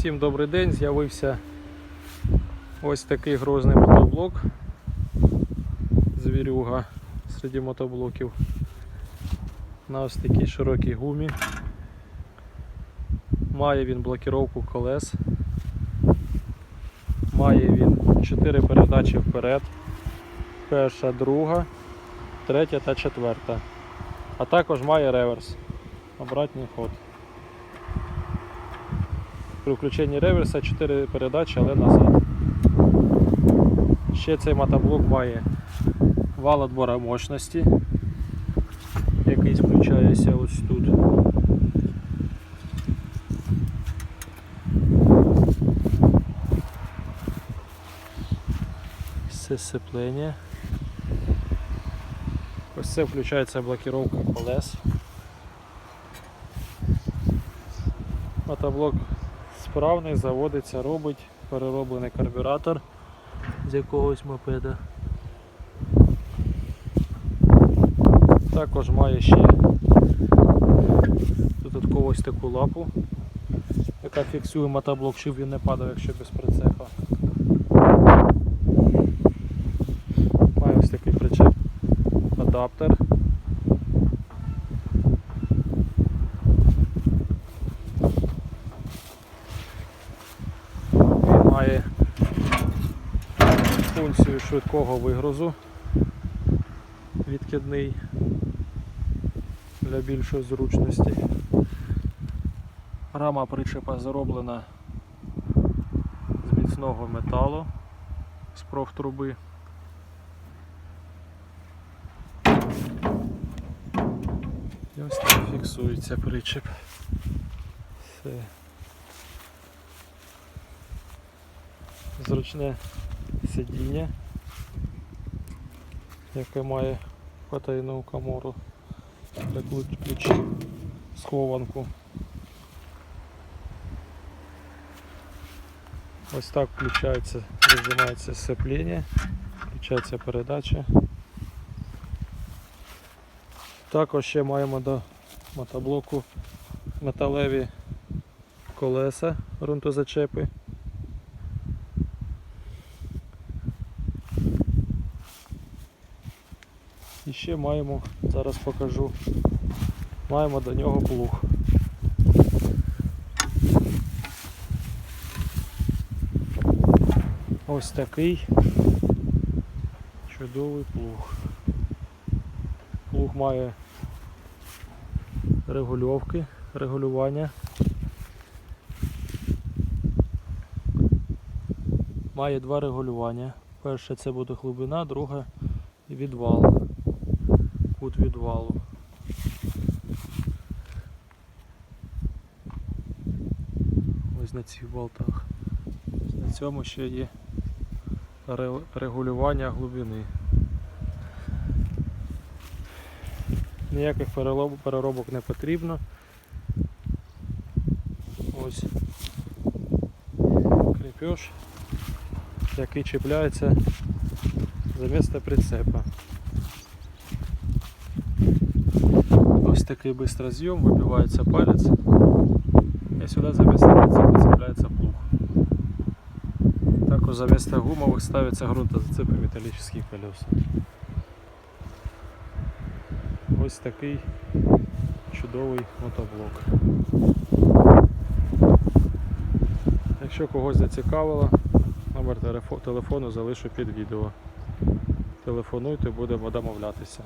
Всім добрий день, з'явився ось такий грозний мотоблок. Звірюга серед мотоблоків. На ось такій широкій гумі. Має він блокіровку колес. Має він 4 передачі вперед. Перша, друга, третя та четверта. А також має реверс. Обратний ход. При включенні реверса 4 передачі, але назад. Ще цей мотоблок має вал отбора мощності, який включається ось тут. Це сцеплення. Ось це включається блокировка колес. Мотоблок справний, заводиться, робить перероблений карбюратор з якогось мопеда. Також має ще додатково ось таку лапу, яка фіксує мотоблок, щоб він не падав, якщо без прицепа. Має ось такий причеп адаптер. Він має функцію швидкого вигрузу відкидний для більшої зручності. Рама причепа зроблена з міцного металу з профтруби. І ось так фіксується причеп. Все. Зручне сидіння, яке має потайну камору для ключ- ключів схованку. Ось так включається, розжимається сцеплення, включається передача. Також ще маємо до мотоблоку металеві колеса ґрунтозачепи. І ще маємо, зараз покажу, маємо до нього плуг. Ось такий чудовий плуг. Плуг має регульовки, регулювання. Має два регулювання. Перше це буде глибина, друге відвал. Кут відвалу. Ось на цих болтах. На цьому ще є регулювання глибини. Ніяких переробок не потрібно. Ось крепеж, який чіпляється за місце прицепа. Такий бистрозйом, вибивається палець і сюди за місце прицепа цепляється плуг. Також за місце гумових ставиться грунтозацепи металлических колес. Ось такий чудовий мотоблок. Якщо когось зацікавило, номер телефону залишу під відео. Телефонуйте, будемо домовлятися.